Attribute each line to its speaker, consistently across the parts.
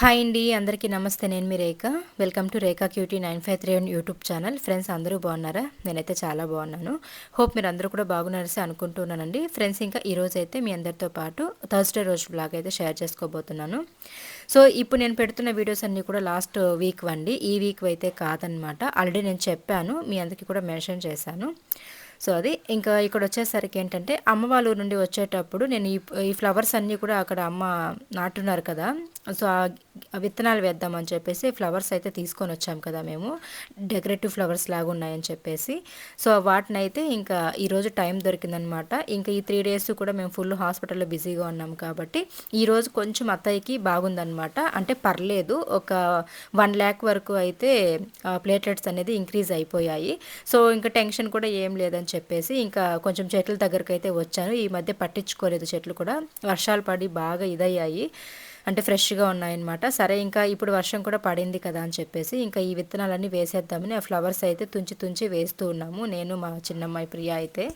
Speaker 1: Hi అండి అందరికీ నమస్తే. నేను మీ Rekha. Welcome to Rekha QT nine five three and YouTube channel. Friends అందరూ బాగున్నారా? నేనైతే చాలా బాగున్నాను. హోప్ మీరు అందరూ కూడా బాగున్నారసి అనుకుంటున్నానండి ఫ్రెండ్స్ ఇంకా ఈరోజు అయితే మీ అందరితో పాటు థర్స్డే రోజు బ్లాగ్ అయితే షేర్ చేసుకోబోతున్నాను. సో ఇప్పుడు నేను పెడుతున్న వీడియోస్ అన్నీ కూడా లాస్ట్ వీక్ అండి ఈ వీక్ అయితే కాదనమాట. ఆల్రెడీ నేను చెప్పాను మీ అందరికీ కూడా మెన్షన్ చేశాను. సో అది ఇంకా ఇక్కడ వచ్చేసరికి ఏంటంటే అమ్మ వాళ్ళ ఊరు నుండి వచ్చేటప్పుడు నేను ఈ ఈ ఫ్లవర్స్ అన్నీ కూడా అక్కడ అమ్మ నాటున్నారు కదా. సో ఆ విత్తనాలు వేద్దామని చెప్పేసి ఫ్లవర్స్ అయితే తీసుకొని వచ్చాం కదా మేము. డెకరేటివ్ ఫ్లవర్స్ లాగా ఉన్నాయని చెప్పేసి. సో వాటిని అయితే ఇంకా ఈరోజు టైం దొరికిందనమాట. ఇంకా ఈ త్రీ డేస్ కూడా మేము ఫుల్ హాస్పిటల్లో బిజీగా ఉన్నాం కాబట్టి ఈరోజు కొంచెం అత్తయ్యకి బాగుందనమాట. అంటే పర్లేదు ఒక వన్ ల్యాక్ వరకు అయితే ప్లేట్లెట్స్ అనేది ఇంక్రీజ్ అయిపోయాయి. సో ఇంకా టెన్షన్ కూడా ఏం లేదని చెప్పేసి ఇంకా కొంచెం చెట్ల దగ్గరకు అయితే వచ్చాను. ఈ మధ్య పట్టించుకోలేదు చెట్లు కూడా. వర్షాలు పడి బాగా ఇదయ్యాయి. అంటే ఫ్రెష్గా ఉన్నాయన్నమాట. సరే ఇంకా ఇప్పుడు వర్షం కూడా పడింది కదా అని చెప్పేసి ఇంకా ఈ విత్తనాలన్నీ వేసేద్దామని ఆ ఫ్లవర్స్ అయితే తుంచి తుంచి వేస్తూ ఉన్నాము. నేను మా చిన్నమ్మాయి ప్రియ అయితే.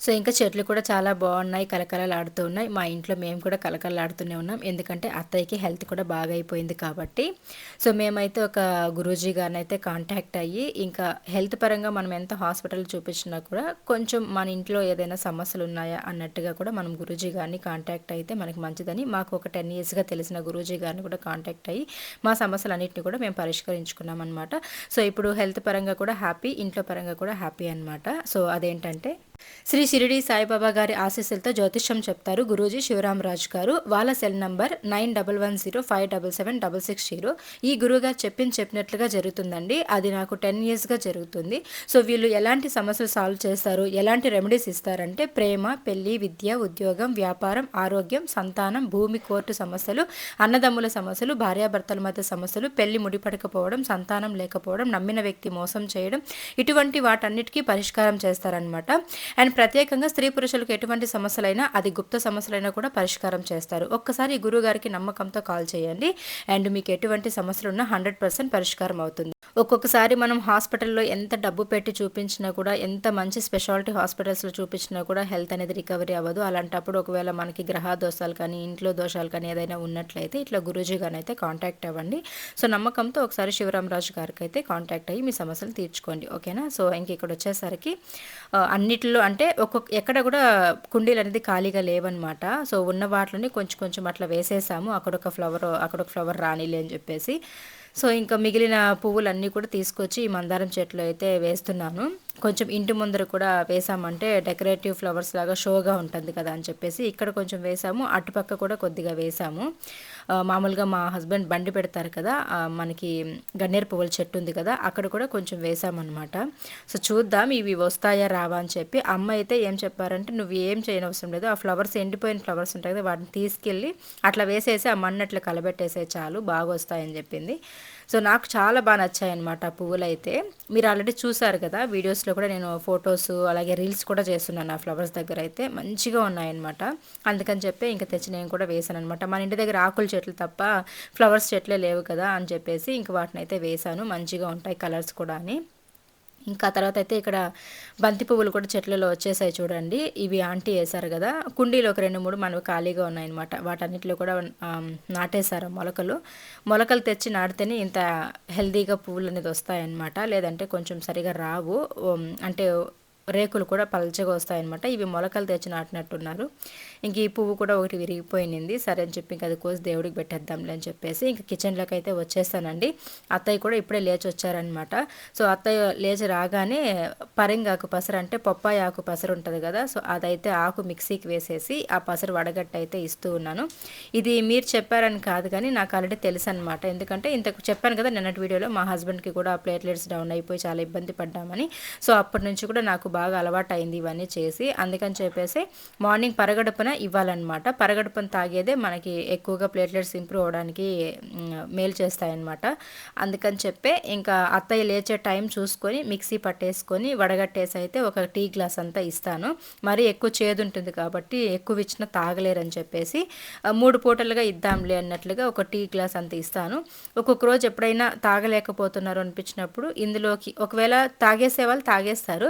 Speaker 1: సో ఇంకా చెట్లు కూడా చాలా బాగున్నాయి కలకలలాడుతూ ఉన్నాయి. మా ఇంట్లో మేము కూడా కలకలలాడుతూనే ఉన్నాం. ఎందుకంటే అత్తయ్యకి హెల్త్ కూడా బాగా అయిపోయింది కాబట్టి. సో మేమైతే ఒక గురూజీ గారిని అయితే కాంటాక్ట్ అయ్యి ఇంకా హెల్త్ పరంగా మనం ఎంత హాస్పిటల్ చూపించినా కూడా కొంచెం మన ఇంట్లో ఏదైనా సమస్యలు ఉన్నాయా అన్నట్టుగా కూడా మనం గురూజీ గారిని కాంటాక్ట్ అయితే మనకి మంచిదని మాకు ఒక టెన్ ఇయర్స్గా తెలిసిన గురూజీ గారిని కూడా కాంటాక్ట్ అయ్యి మా సమస్యలన్నింటినీ కూడా మేము పరిష్కరించుకున్నాం అనమాట సో ఇప్పుడు హెల్త్ పరంగా కూడా హ్యాపీ ఇంట్లో పరంగా కూడా హ్యాపీ అనమాట సో అదేంటంటే శ్రీ షిరిడి సాయిబాబా గారి ఆశీస్సులతో జ్యోతిష్యం చెప్తారు గురూజీ శివరామరాజ్ గారు. వాళ్ళ cell number nine double one zero five double seven double six zero. ఈ గురువుగారు చెప్పింది చెప్పినట్లుగా జరుగుతుందండి. అది నాకు టెన్ ఇయర్స్గా జరుగుతుంది. సో వీళ్ళు ఎలాంటి సమస్యలు సాల్వ్ చేస్తారు? ఎలాంటి రెమెడీస్ ఇస్తారంటే ప్రేమ పెళ్ళి విద్య ఉద్యోగం వ్యాపారం ఆరోగ్యం సంతానం భూమి కోర్టు సమస్యలు అన్నదమ్ముల సమస్యలు భార్యాభర్తల మధ్య సమస్యలు పెళ్ళి ముడిపడకపోవడం సంతానం లేకపోవడం నమ్మిన వ్యక్తి మోసం చేయడం ఇటువంటి వాటన్నిటికీ పరిష్కారం చేస్తారనమాట అండ్ ప్రత్యేకంగా స్త్రీ పురుషులకు ఎటువంటి సమస్యలైనా అది గుప్త సమస్యలైనా కూడా పరిష్కారం చేస్తారు. ఒక్కసారి గురువు గారికి నమ్మకంతో కాల్ చేయండి. అండ్ మీకు ఎటువంటి సమస్యలు ఉన్నా హండ్రెడ్ పర్సెంట్ పరిష్కారం అవుతుంది. ఒక్కొక్కసారి మనం హాస్పిటల్లో ఎంత డబ్బు పెట్టి చూపించినా కూడా ఎంత మంచి స్పెషాలిటీ హాస్పిటల్స్లో చూపించినా కూడా హెల్త్ అనేది రికవరీ అవ్వదు. అలాంటప్పుడు ఒకవేళ మనకి గ్రహ దోషాలు కానీ ఇంట్లో దోషాలు కానీ ఏదైనా ఉన్నట్లయితే ఇట్లా గురూజీ గారిని అయితే కాంటాక్ట్ అవ్వండి. సో నమ్మకంతో ఒకసారి శివరామరాజు గారికి అయితే కాంటాక్ట్ అయ్యి మీ సమస్యలు తీర్చుకోండి. ఓకేనా? సో ఇంక ఇక్కడ వచ్చేసరికి అన్నిటిలో అంటే ఒక్కొక్క ఎక్కడ కూడా కుండీలు అనేది ఖాళీగా లేవన్నమాట. సో ఉన్న వాటిలోనే కొంచెం కొంచెం అట్లా వేసేసాము. అక్కడొక ఫ్లవర్ అక్కడొక ఫ్లవర్ రానిలే అని చెప్పేసి. సో ఇంకా మిగిలిన పువ్వులన్నీ కూడా తీసుకొచ్చి ఈ మందారం చెట్లు అయితే వేస్తున్నాను. కొంచెం ఇంటి ముందర కూడా వేసామంటే డెకరేటివ్ ఫ్లవర్స్ లాగా షోగా ఉంటుంది కదా అని చెప్పేసి ఇక్కడ కొంచెం వేసాము. అటుపక్క కూడా కొద్దిగా వేసాము. మామూలుగా మా హస్బెండ్ బండి పెడతారు కదా మనకి గన్నేరు పువ్వుల చెట్టు ఉంది కదా అక్కడ కూడా కొంచెం వేసామన్నమాట. సో చూద్దాం ఇవి వస్తాయా రావా అని చెప్పి అమ్మ అయితే ఏం చెప్పారంటే నువ్వు ఏం చేయనవసరం లేదు ఆ ఫ్లవర్స్ ఎండిపోయిన ఫ్లవర్స్ ఉంటాయి కదా వాటిని తీసుకెళ్ళి అట్లా వేసేసి ఆ మన్ను అట్లా కలబెట్టేసే చాలు బాగా వస్తాయని చెప్పింది. సో నాకు చాలా బాగా నచ్చాయి అనమాట ఆ పువ్వులు అయితే మీరు ఆల్రెడీ చూసారు కదా వీడియోస్లో కూడా నేను ఫొటోస్ అలాగే రీల్స్ కూడా చేస్తున్నాను ఆ ఫ్లవర్స్ దగ్గర అయితే మంచిగా ఉన్నాయన్నమాట. అందుకని చెప్పి ఇంకా తెచ్చి నేను కూడా వేసాను అనమాట మన ఇంటి దగ్గర ఆకుల చెట్లు తప్ప ఫ్లవర్స్ చెట్లే లేవు కదా అని చెప్పేసి ఇంక వాటిని అయితే వేసాను. మంచిగా ఉంటాయి కలర్స్ కూడా అని ఇంకా తర్వాత అయితే ఇక్కడ బంతి పువ్వులు కూడా చెట్లలో వచ్చేసాయి చూడండి. ఇవి ఆంటీ వేశారు కదా. కుండీలో ఒక రెండు మూడు మనవి ఖాళీగా ఉన్నాయన్నమాట. వాటన్నిటిలో కూడా నాటేశారు మొలకలు. మొలకలు తెచ్చి నాటితేనే ఇంత హెల్దీగా పువ్వులు అనేది వస్తాయన్నమాట. లేదంటే కొంచెం సరిగా రావు. అంటే రేకులు కూడా పలచగా వస్తాయన్నమాట. ఇవి మొలకలు తెచ్చి నాటినట్టున్నారు. ఇంక ఈ పువ్వు కూడా ఒకటి విరిగిపోయింది సరే అని చెప్పి ఇంక అది కోసి దేవుడికి పెట్టేద్దాంలే అని చెప్పేసి ఇంక కిచెన్లోకి అయితే వచ్చేస్తానండి. అత్తయ్య కూడా ఇప్పుడే లేచి వచ్చారనమాట సో అత్తయ్య లేచి రాగానే పరింగాకు పసరు అంటే పప్పాయి ఆకు పసరు ఉంటుంది కదా సో అదైతే ఆకు మిక్సీకి వేసేసి ఆ పసరు వడగట్ట అయితే ఇస్తూ ఉన్నాను. ఇది మీరు చెప్పారని కాదు కానీ నాకు ఆల్రెడీ తెలుసు అనమాట ఎందుకంటే ఇంతకు చెప్పాను కదా నిన్నటి వీడియోలో మా హస్బెండ్కి కూడా ప్లేట్లెట్స్ డౌన్ అయిపోయి చాలా ఇబ్బంది పడ్డామని. సో అప్పటి నుంచి కూడా నాకు బాగా అలవాటు అయింది ఇవన్నీ చేసి. అందుకని చెప్పేసి మార్నింగ్ పరగడుపున ఇవ్వాలన్నమాట. పరగడుపున తాగేదే మనకి ఎక్కువగా ప్లేట్లెట్స్ ఇంప్రూవ్ అవడానికి మేలు చేస్తాయన్నమాట. అందుకని చెప్పే ఇంకా అత్తయ్య లేచే టైం చూసుకొని మిక్సీ పట్టేసుకొని వడగట్టేసి అయితే ఒక టీ గ్లాస్ అంతా ఇస్తాను. మరి ఎక్కువ చేదు ఉంటుంది కాబట్టి ఎక్కువ ఇచ్చిన తాగలేరని చెప్పేసి మూడు పూటలుగా ఇద్దాంలే అన్నట్లుగా ఒక టీ గ్లాస్ అంత ఇస్తాను. ఒక్కొక్క రోజు ఎప్పుడైనా తాగలేకపోతున్నారు అనిపించినప్పుడు ఇందులోకి ఒకవేళ తాగేసే వాళ్ళు తాగేస్తారు.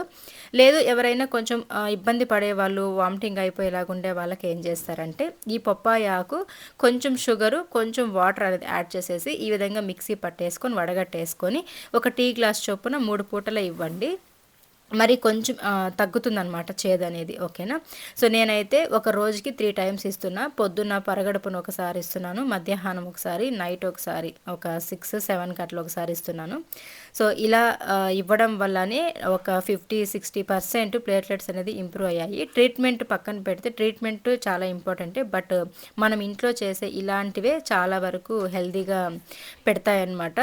Speaker 1: లేదు ఎవరైనా కొంచెం ఇబ్బంది పడే వాళ్ళు వామిటింగ్ అయిపోయేలాగా ఉండే వాళ్ళకి ఏం చేస్తారంటే ఈ పప్పాయ ఆకు కొంచెం షుగరు కొంచెం వాటర్ అనేది యాడ్ చేసేసి ఈ విధంగా మిక్సీ పట్టేసుకొని వడగట్టేసుకొని ఒక టీ గ్లాస్ చొప్పున మూడు పూటలు ఇవ్వండి. మరి కొంచెం తగ్గుతుందనమాట చేదు అనేది ఓకేనా? సో నేనైతే ఒక రోజుకి త్రీ టైమ్స్ ఇస్తున్నా. పొద్దున్న పరగడుపున ఒకసారి ఇస్తున్నాను. మధ్యాహ్నం ఒకసారి నైట్ ఒకసారి ఒక సిక్స్ సెవెన్కి అట్లా ఒకసారి ఇస్తున్నాను. సో ఇలా ఇవ్వడం వల్లనే ఒక ఫిఫ్టీ సిక్స్టీ పర్సెంట్ ప్లేట్లెట్స్ అనేది ఇంప్రూవ్ అయ్యాయి. ట్రీట్మెంట్ పక్కన పెడితే ట్రీట్మెంట్ చాలా ఇంపార్టెంటే. బట్ మనం ఇంట్లో చేసే ఇలాంటివే చాలా వరకు హెల్తీగా పెడతాయన్నమాట.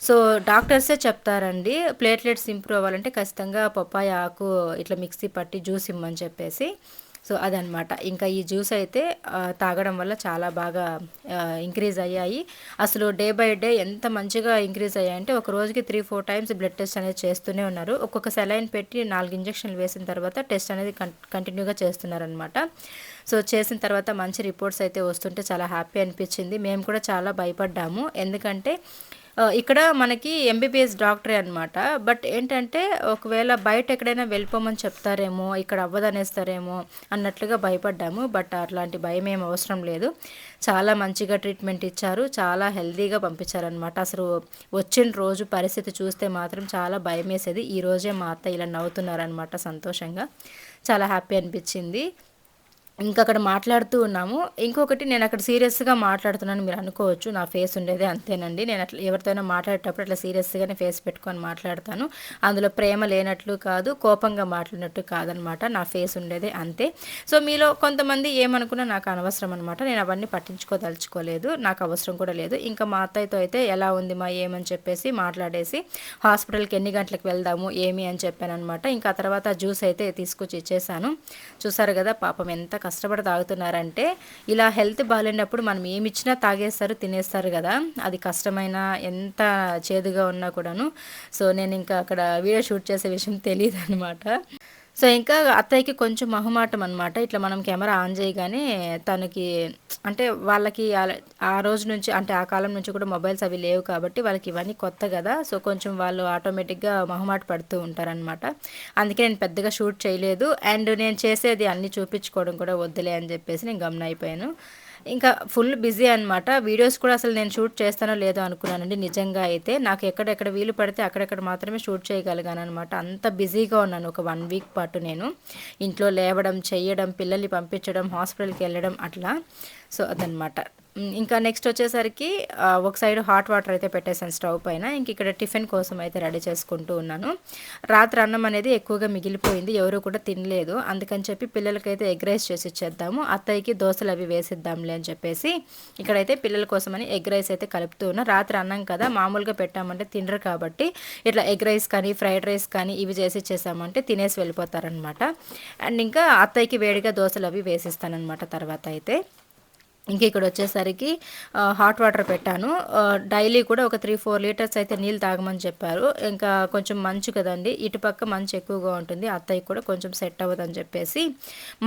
Speaker 1: సో డాక్టర్సే చెప్తారండి ప్లేట్లెట్స్ ఇంప్రూవ్ అవ్వాలంటే ఖచ్చితంగా పప్పాయ ఆకు ఇట్లా మిక్సీ పట్టి జ్యూస్ ఇమ్మని చెప్పేసి సో అదనమాట ఇంకా ఈ జ్యూస్ అయితే తాగడం వల్ల చాలా బాగా ఇంక్రీజ్ అయ్యాయి. అసలు డే బై డే ఎంత మంచిగా ఇంక్రీజ్ అయ్యాయంటే ఒక రోజుకి three four times blood test అనేది చేస్తూనే ఉన్నారు. ఒక్కొక్క సెలైన్ పెట్టి నాలుగు ఇంజక్షన్లు వేసిన తర్వాత టెస్ట్ అనేది కంటిన్యూగా చేస్తున్నారనమాట సో చేసిన తర్వాత మంచి రిపోర్ట్స్ అయితే వస్తుంటే చాలా హ్యాపీ అనిపించింది. మేము కూడా చాలా భయపడ్డాము. ఎందుకంటే ఇక్కడ మనకి ఎంబీబీఎస్ డాక్టరే అనమాట బట్ ఏంటంటే ఒకవేళ బయట ఎక్కడైనా వెళ్ళిపోమని చెప్తారేమో ఇక్కడ అవ్వదనేస్తారేమో అన్నట్లుగా భయపడ్డాము. బట్ అట్లాంటి భయం ఏం అవసరం లేదు. చాలా మంచిగా ట్రీట్మెంట్ ఇచ్చారు. చాలా హెల్తీగా పంపించారనమాట అసలు వచ్చిన రోజు పరిస్థితి చూస్తే మాత్రం చాలా భయం వేసేది ఈ రోజే మా అత్త ఇలా నవ్వుతున్నారనమాట సంతోషంగా. చాలా హ్యాపీ అనిపించింది. ఇంకా అక్కడ మాట్లాడుతూ ఉన్నాము. ఇంకొకటి నేను అక్కడ సీరియస్గా మాట్లాడుతున్నాను మీరు అనుకోవచ్చు. నా ఫేస్ ఉండేది అంతేనండి. నేను అట్లా ఎవరితోనో మాట్లాడేటప్పుడు అట్లా సీరియస్గానే ఫేస్ పెట్టుకొని మాట్లాడతాను. అందులో ప్రేమ లేనట్లు కాదు కోపంగా మాట్లాడినట్టు కాదనమాట. నా ఫేస్ ఉండేది అంతే. సో మీలో కొంతమంది ఏమనుకున్నా నాకు అనవసరం అనమాట. నేను అవన్నీ పట్టించుకోదలుచుకోలేదు. నాకు అవసరం కూడా లేదు. ఇంకా మా అత్తయ్యతో అయితే ఎలా ఉంది మా ఏమని చెప్పేసి మాట్లాడేసి హాస్పిటల్కి ఎన్ని గంటలకు వెళ్దాము ఏమి అని చెప్పాను అనమాట ఇంకా తర్వాత జ్యూస్ అయితే తీసుకొచ్చి ఇచ్చేసాను. చూసారు కదా పాపం ఎంత కష్టపడి తాగుతున్నారంటే ఇలా హెల్త్ బాగాలేనప్పుడు మనం ఏమి ఇచ్చినా తాగేస్తారు తినేస్తారు కదా. అది కష్టమైన ఎంత చేదుగా ఉన్నా కూడాను. సో నేను ఇంకా అక్కడ వీడియో షూట్ చేసే విషయం తెలియదు అనమాట సో ఇంకా అత్తయ్యకి కొంచెం మహుమాటం అనమాట ఇట్లా మనం కెమెరా ఆన్ చేయగానే తనకి అంటే వాళ్ళకి ఆ రోజు నుంచి అంటే ఆ కాలం నుంచి కూడా మొబైల్స్ అవి లేవు కాబట్టి వాళ్ళకి ఇవన్నీ కొత్త కదా. సో కొంచెం వాళ్ళు ఆటోమేటిక్గా మహుమాట పడుతూ ఉంటారనమాట అందుకే నేను పెద్దగా షూట్ చేయలేదు. అండ్ నేను చేసేది అన్నీ చూపించుకోవడం కూడా వద్దులే అని చెప్పేసి నేను గమనైపోయాను ఇంకా ఫుల్ బిజీ అనమాట వీడియోస్ కూడా అసలు నేను షూట్ చేస్తానో లేదో అనుకున్నానండి. నిజంగా అయితే నాకు ఎక్కడెక్కడ వీలు పడితే అక్కడెక్కడ మాత్రమే షూట్ చేయగలిగాను అనమాట అంత బిజీగా ఉన్నాను. ఒక వన్ వీక్ పాటు నేను. ఇంట్లో లేవడం చేయడం పిల్లల్ని పంపించడం హాస్పిటల్కి వెళ్ళడం అట్లా. సో అదనమాట ఇంకా నెక్స్ట్ వచ్చేసరికి ఒక సైడ్ హాట్ వాటర్ అయితే పెట్టేసాను స్టవ్ పైన. ఇంక ఇక్కడ టిఫిన్ కోసం అయితే రెడీ చేసుకుంటూ ఉన్నాను. రాత్రి అన్నం అనేది ఎక్కువగా మిగిలిపోయింది. ఎవరు కూడా తినలేదు. అందుకని చెప్పి పిల్లలకైతే ఎగ్ రైస్ చేసి ఇచ్చేద్దాము. అత్తయ్యకి దోశలు అవి వేసిద్దాంలే అని చెప్పేసి ఇక్కడైతే పిల్లల కోసమని ఎగ్ రైస్ అయితే కలుపుతూ ఉన్నా. రాత్రి అన్నం కదా మామూలుగా పెట్టామంటే తినరు కాబట్టి ఇట్లా ఎగ్ రైస్ కానీ ఫ్రైడ్ రైస్ కానీ ఇవి చేసి ఇచ్చేసామంటే తినేసి వెళ్ళిపోతారనమాట అండ్ ఇంకా అత్తయ్యకి వేడిగా దోశలు అవి వేసిస్తానమాట తర్వాత అయితే. ఇంక ఇక్కడ వచ్చేసరికి హాట్ వాటర్ పెట్టాను. డైలీ కూడా ఒక త్రీ ఫోర్ లీటర్స్ అయితే నీళ్ళు తాగమని చెప్పారు. ఇంకా కొంచెం మంచు కదండి ఇటుపక్క మంచు ఎక్కువగా ఉంటుంది అత్తయ్య కూడా కొంచెం సెట్ అవ్వదని చెప్పేసి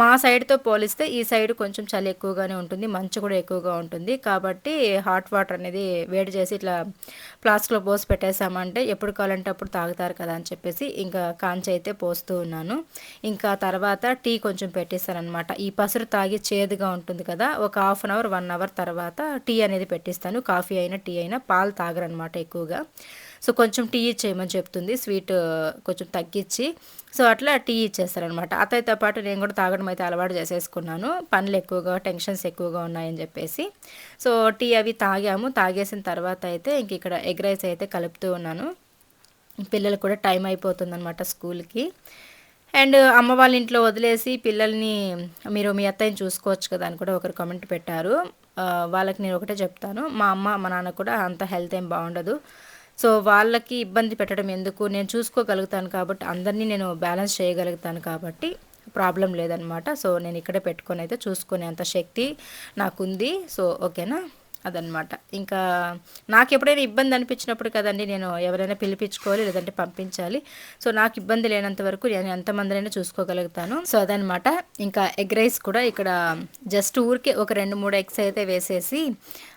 Speaker 1: మా సైడ్తో పోలిస్తే ఈ సైడ్ కొంచెం చలి ఎక్కువగానే ఉంటుంది మంచు కూడా ఎక్కువగా ఉంటుంది. కాబట్టి హాట్ వాటర్ అనేది వేడి చేసి ఇట్లా ఫ్లాస్క్లో పోసి పెట్టేశామంటే ఎప్పుడు కావాలంటే అప్పుడు తాగుతారు కదా అని చెప్పేసి ఇంకా కాంచి అయితే పోస్తూ ఉన్నాను. ఇంకా తర్వాత టీ కొంచెం పెట్టేస్తానమాట ఈ పసురు తాగి చేదుగా ఉంటుంది కదా ఒక half an hour one hour తర్వాత టీ అనేది పెట్టిస్తాను. కాఫీ అయినా టీ అయినా పాలు తాగరనమాట ఎక్కువగా. సో కొంచెం టీ ఇచ్చేయమని చెప్తుంది స్వీట్ కొంచెం తగ్గించి. సో అట్లా టీ ఇచ్చేస్తారనమాట అతయితో పాటు నేను కూడా తాగడం అయితే అలవాటు చేసేసుకున్నాను. పనులు ఎక్కువగా టెన్షన్స్ ఎక్కువగా ఉన్నాయని చెప్పేసి. సో టీ అవి తాగాము. తాగేసిన తర్వాత అయితే ఇంక ఇక్కడ ఎగ్ రైస్ అయితే కలుపుతూ ఉన్నాను. పిల్లలు కూడా టైం అయిపోతుందన్నమాట స్కూల్కి. అండ్ అమ్మ వాళ్ళ ఇంట్లో వదిలేసి పిల్లల్ని మీరు మీ అత్తయ్యని చూసుకోవచ్చు కదా అని కూడా ఒకరు కామెంట్ పెట్టారు. వాళ్ళకి నేను ఒకటే చెప్తాను. మా అమ్మ మా నాన్న కూడా అంత హెల్త్ ఏం బాగుండదు. సో వాళ్ళకి ఇబ్బంది పెట్టడం ఎందుకు? నేను చూసుకోగలుగుతాను కాబట్టి అందరినీ నేను బ్యాలెన్స్ చేయగలుగుతాను కాబట్టి ప్రాబ్లం లేదనమాట. సో నేను ఇక్కడే పెట్టుకొని అయితే చూసుకునే అంత శక్తి నాకుంది. సో ఓకేనా? అదనమాట. ఇంకా నాకు ఎప్పుడైనా ఇబ్బంది అనిపించినప్పుడు కదండి నేను ఎవరైనా పిలిపించుకోవాలి లేదంటే పంపించాలి. సో నాకు ఇబ్బంది లేనంత వరకు నేను ఎంతమందినైనా చూసుకోగలుగుతాను. సో అదనమాట. ఇంకా ఎగ్ రైస్ కూడా ఇక్కడ జస్ట్ ఊరికే ఒక రెండు మూడు ఎగ్స్ అయితే వేసేసి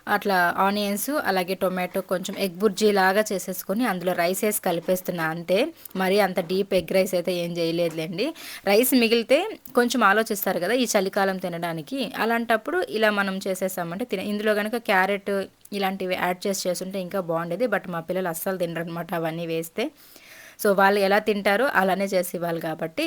Speaker 1: అట్లా ఆనియన్స్ అలాగే టొమాటో కొంచెం ఎగ్ బుర్జీ లాగా చేసేసుకొని అందులో రైస్ వేసి కలిపేస్తున్నా. అంతే మరి అంత డీప్ ఎగ్ రైస్ అయితే ఏం చేయలేదులేండి. రైస్ మిగిలితే కొంచెం ఆలోచిస్తారు కదా ఈ చలికాలం తినడానికి. అలాంటప్పుడు ఇలా మనం చేసేసామంటే తిన ఇందులో కనుక క్యారెట్ ఇలాంటివి యాడ్ చేసి చేస్తుంటే ఇంకా బాగుండేది. బట్ మా పిల్లలు అస్సలు తినరు అనమాట అవన్నీ వేస్తే. సో వాళ్ళు ఎలా తింటారో అలానే చేసి ఇవ్వాలి కాబట్టి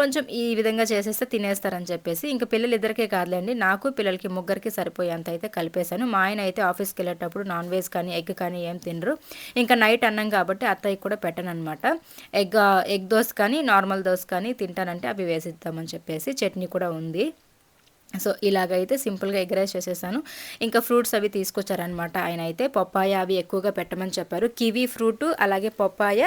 Speaker 1: కొంచెం ఈ విధంగా చేసేస్తే తినేస్తారని చెప్పేసి ఇంకా పిల్లలు ఇద్దరికే కాదులేండి నాకు పిల్లలకి ముగ్గురికి సరిపోయేంత అయితే కలిపేశాను. మా ఆయన అయితే ఆఫీస్కి వెళ్ళేటప్పుడు నాన్ వెజ్ కానీ ఎగ్ కానీ ఏం తినరు. ఇంకా నైట్ అన్నం కాబట్టి అత్తయ్య కూడా పెట్టను అనమాట ఎగ్ ఎగ్ దోశ కానీ నార్మల్ దోశ కానీ తింటానంటే అవి వేసిద్దామని చెప్పేసి చట్నీ కూడా ఉంది. సో ఇలాగైతే సింపుల్గా ఎగ్ రైస్ చేసేసాను. ఇంకా ఫ్రూట్స్ అవి తీసుకొచ్చారనమాట ఆయన అయితే పప్పాయ అవి ఎక్కువగా పెట్టమని చెప్పారు. కివీ ఫ్రూట్ అలాగే పప్పాయ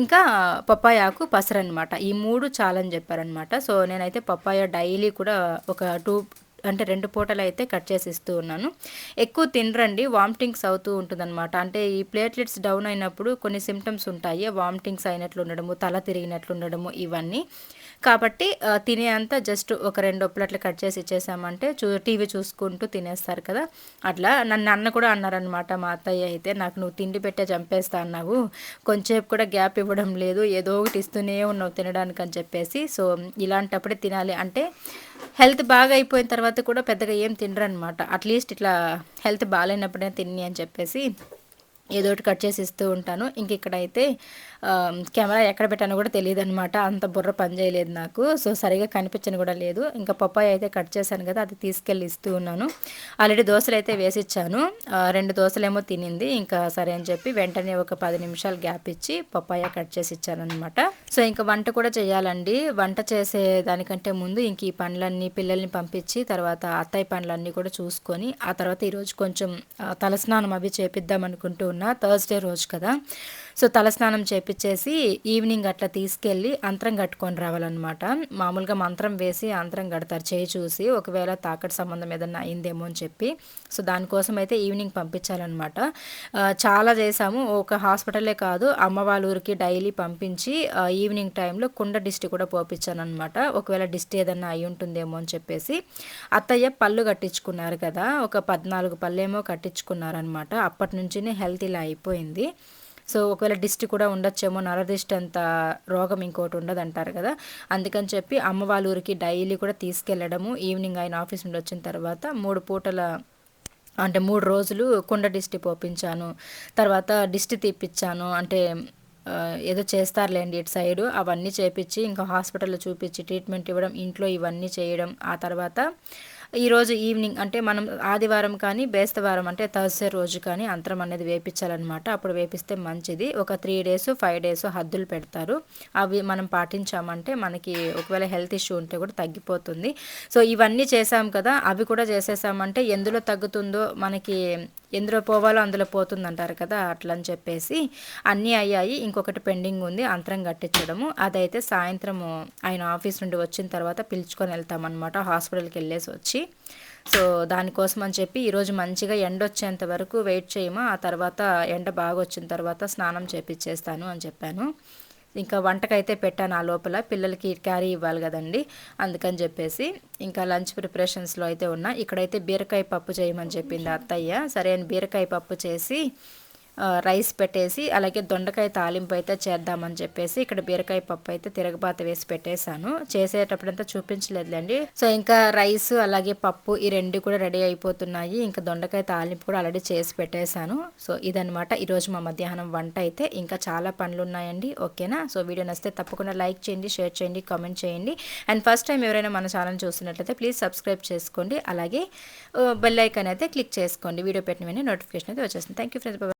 Speaker 1: ఇంకా పప్పాయ ఆకు పసరనమాట ఈ మూడు చాలని చెప్పారనమాట సో నేనైతే పప్పాయ డైలీ కూడా ఒక టూ అంటే రెండు పూటలు అయితే కట్ చేసి ఇస్తూ ఉన్నాను. ఎక్కువ తినరండి వామిటింగ్స్ అవుతూ ఉంటుందన్నమాట. అంటే ఈ ప్లేట్లెట్స్ డౌన్ అయినప్పుడు కొన్ని సిమ్టమ్స్ ఉంటాయి. వామిటింగ్స్ అయినట్లు ఉండడము తల తిరిగినట్లు ఉండడము ఇవన్నీ. కాబట్టి తినే అంత జస్ట్ ఒక రెండు ప్లేట్లు కట్ చేసి ఇచ్చేసామంటే చూ టీవీ చూసుకుంటూ తినేస్తారు కదా. అట్లా నన్ను అన్న కూడా అన్నారనమాట మా అత్తయ్య అయితే నాకు నువ్వు తిండి పెట్టే చంపేస్తా అన్నావు. కొంచెంసేపు కూడా గ్యాప్ ఇవ్వడం లేదు. ఏదో ఒకటి ఇస్తూనే ఉన్నావు తినడానికి అని చెప్పేసి. సో ఇలాంటప్పుడే తినాలి అంటే హెల్త్ బాగా అయిపోయిన తర్వాత కూడా పెద్దగా ఏం తినరు అనమాట అట్లీస్ట్ ఇట్లా హెల్త్ బాగాలేనప్పుడే తిని అని చెప్పేసి ఏదో ఒకటి కట్ చేసి ఇస్తూ ఉంటాను. ఇంక ఇక్కడైతే కెమెరా ఎక్కడ పెట్టానో కూడా తెలియదు అనమాట అంత బుర్ర పని చేయలేదు నాకు. సో సరిగా కనిపించను కూడా లేదు. ఇంకా పప్పాయి అయితే కట్ చేశాను కదా అది తీసుకెళ్ళి ఇస్తూ ఉన్నాను. ఆల్రెడీ దోశలు అయితే వేసిచ్చాను. రెండు దోశలేమో తినింది. ఇంకా సరే అని చెప్పి వెంటనే ఒక పది నిమిషాలు గ్యాప్ ఇచ్చి పప్పాయ కట్ చేసి ఇచ్చానమాట సో ఇంకా వంట కూడా చేయాలండి. వంట చేసే దానికంటే ముందు ఇంక ఈ పండ్లన్నీ పిల్లల్ని పంపించి తర్వాత అత్తయ్య పండ్లన్నీ కూడా చూసుకొని ఆ తర్వాత ఈరోజు కొంచెం తలస్నానం అవి చేపిద్దాం అనుకుంటూ ఉన్నా. థర్స్డే రోజు కదా. సో తలస్నానం చేపించేసి ఈవినింగ్ అట్లా తీసుకెళ్ళి అంతరం కట్టుకొని రావాలన్నమాట. మామూలుగా మంత్రం వేసి అంతరం కడతారు చేయి చూసి ఒకవేళ తాకటి సంబంధం ఏదన్నా అయిందేమో అని చెప్పి. సో దానికోసం అయితే ఈవినింగ్ పంపించాలన్నమాట. చాలా చేసాము ఒక హాస్పిటలే కాదు అమ్మ వాళ్ళ ఊరికి డైలీ పంపించి ఈవినింగ్ టైంలో కుండ డిస్టి కూడా పోపించాను అనమాట ఒకవేళ డిస్టి ఏదన్నా అయి ఉంటుందేమో అని చెప్పేసి. అత్తయ్య పళ్ళు కట్టించుకున్నారు కదా ఒక పద్నాలుగు పళ్ళేమో కట్టించుకున్నారనమాట అప్పటి నుంచి హెల్త్ ఇలా అయిపోయింది. సో ఒకవేళ దిష్టి కూడా ఉండొచ్చేమో నరదిష్టి అంత రోగం ఇంకోటి ఉండదు అంటారు కదా. అందుకని చెప్పి అమ్మ వాళ్ళ ఊరికి డైలీ కూడా తీసుకెళ్ళడము. ఈవినింగ్ ఆయన ఆఫీస్ నుండి వచ్చిన తర్వాత మూడు పూటల అంటే మూడు రోజులు కుండ దిష్టి పోపించాను. తర్వాత దిష్టి తీపిచ్చాను. అంటే ఏదో చేస్తారులేండి ఇటు సైడు. అవన్నీ చేపించి ఇంకా హాస్పిటల్లో చూపించి ట్రీట్మెంట్ ఇవ్వడం ఇంట్లో ఇవన్నీ చేయడం ఆ తర్వాత ఈరోజు ఈవినింగ్ అంటే మనం ఆదివారం కానీ బేస్తవారం అంటే థర్స్డే రోజు కానీ అంతరం అనేది వేపించాలన్నమాట. అప్పుడు వేపిస్తే మంచిది. ఒక త్రీ డేస్ ఫైవ్ డేస్ హద్దులు పెడతారు. అవి మనం పాటించామంటే మనకి ఒకవేళ హెల్త్ ఇష్యూ ఉంటే కూడా తగ్గిపోతుంది. సో ఇవన్నీ చేసాం కదా అవి కూడా చేసేసామంటే ఎందులో తగ్గుతుందో మనకి ఎందులో పోవాలో అందులో పోతుంది అంటారు కదా అట్లా అని చెప్పేసి అన్నీ అయ్యాయి. ఇంకొకటి పెండింగ్ ఉంది అంతరం కట్టించడము. అదైతే సాయంత్రము ఆయన ఆఫీస్ నుండి వచ్చిన తర్వాత పిలుచుకొని వెళ్తామన్నమాట హాస్పిటల్కి వెళ్ళేసి వచ్చి. సో దానికోసం అని చెప్పి ఈరోజు మంచిగా ఎండ వచ్చేంత వరకు వెయిట్ చేయమా ఆ తర్వాత ఎండ బాగా వచ్చిన తర్వాత స్నానం చేపించేస్తాను అని చెప్పాను. ఇంకా వంటకైతే పెట్టాను ఆ లోపల. పిల్లలకి క్యారీ ఇవ్వాలి కదండి. అందుకని చెప్పేసి ఇంకా లంచ్ ప్రిపరేషన్స్లో అయితే ఉన్నా. ఇక్కడైతే బీరకాయ పప్పు చేయమని చెప్పింది అత్తయ్య. సరే అని బీరకాయ పప్పు చేసి రైస్ పెట్టేసి అలాగే దొండకాయ తాలింపు అయితే చేద్దామని చెప్పేసి ఇక్కడ బీరకాయ పప్పు అయితే తిరగబాత వేసి పెట్టేశాను. చేసేటప్పుడంతా చూపించలేదులేండి. సో ఇంకా రైస్ అలాగే పప్పు ఈ రెండు కూడా రెడీ అయిపోతున్నాయి. ఇంకా దొండకాయ తాలింపు కూడా ఆల్రెడీ చేసి పెట్టేశాను. సో ఇదనమాట ఈరోజు మా మధ్యాహ్నం వంట అయితే. ఇంకా చాలా పనులు ఉన్నాయండి ఓకేనా? సో వీడియో నచ్చితే తప్పకుండా లైక్ చేయండి షేర్ చేయండి కామెంట్ చేయండి. అండ్ ఫస్ట్ టైం ఎవరైనా మన ఛానల్ చూస్తున్నట్లయితే ప్లీజ్ సబ్స్క్రైబ్ చేసుకోండి. అలాగే బెల్ ఐకాన్ అయితే క్లిక్ చేసుకోండి. వీడియో పెట్టిన వెంటనే నోటిఫికేషన్ అయితే వచ్చేస్తుంది. Thank you friends.